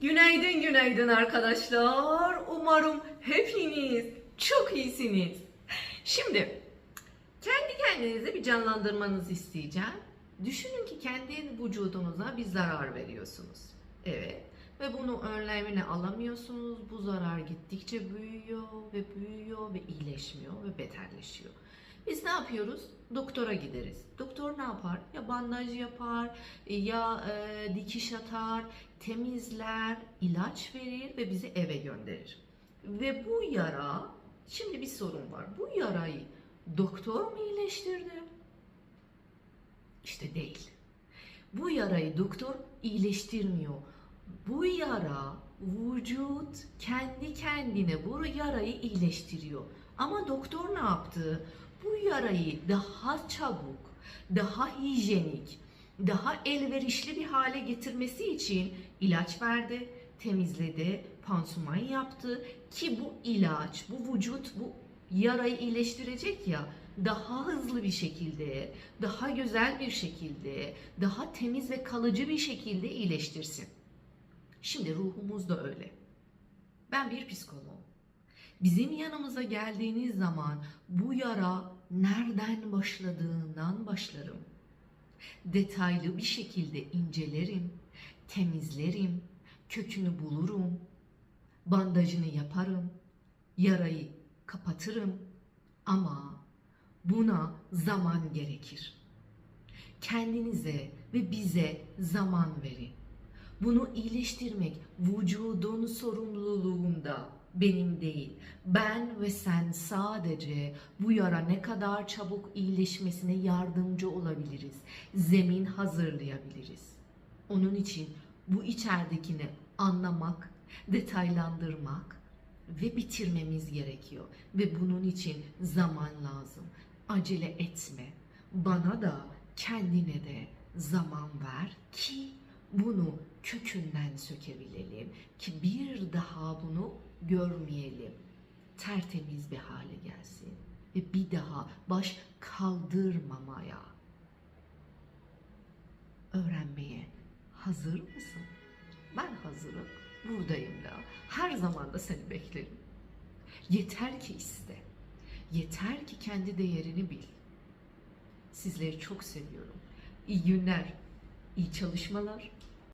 Günaydın günaydın arkadaşlar. Umarım hepiniz çok iyisiniz. Şimdi kendi kendinize bir canlandırmanızı isteyeceğim. Düşünün ki kendi vücudunuza bir zarar veriyorsunuz. Evet. Ve bunu önlemini alamıyorsunuz. Bu zarar gittikçe büyüyor ve büyüyor ve iyileşmiyor ve beterleşiyor. Biz ne yapıyoruz? Doktora gideriz. Doktor ne yapar? Ya bandaj yapar, ya e, dikiş atar, temizler, ilaç verir ve bizi eve gönderir. Ve bu yara, şimdi bir sorun var. Bu yarayı doktor mu iyileştirdi? İşte değil. Bu yarayı doktor iyileştirmiyor. Bu yara vücut kendi kendine bu yarayı iyileştiriyor. Ama doktor ne yaptı? Bu yarayı daha çabuk, daha hijyenik, daha elverişli bir hale getirmesi için ilaç verdi, temizledi, pansuman yaptı ki bu ilaç, bu vücut bu yarayı iyileştirecek ya daha hızlı bir şekilde, daha güzel bir şekilde, daha temiz ve kalıcı bir şekilde iyileştirsin. Şimdi ruhumuz da öyle. Ben bir psikoloğum. Bizim yanımıza geldiğiniz zaman bu yara nereden başladığından başlarım. Detaylı bir şekilde incelerim, temizlerim, kökünü bulurum, bandajını yaparım, yarayı kapatırım ama buna zaman gerekir. Kendinize ve bize zaman verin. Bunu iyileştirmek vücudun sorumluluğunda benim değil. Ben ve sen sadece bu yara ne kadar çabuk iyileşmesine yardımcı olabiliriz. Zemin hazırlayabiliriz. Onun için bu içeridekini anlamak, detaylandırmak ve bitirmemiz gerekiyor. Ve bunun için zaman lazım. Acele etme. Bana da kendine de zaman ver ki bunu kökünden sökebilelim ki bir daha bunu görmeyelim. Tertemiz bir hale gelsin ve bir daha baş kaldırmamaya öğrenmeye hazır mısın? Ben hazırım. Buradayım da. Her zaman da seni beklerim. Yeter ki iste. Yeter ki kendi değerini bil. Sizleri çok seviyorum. İyi günler, iyi çalışmalar.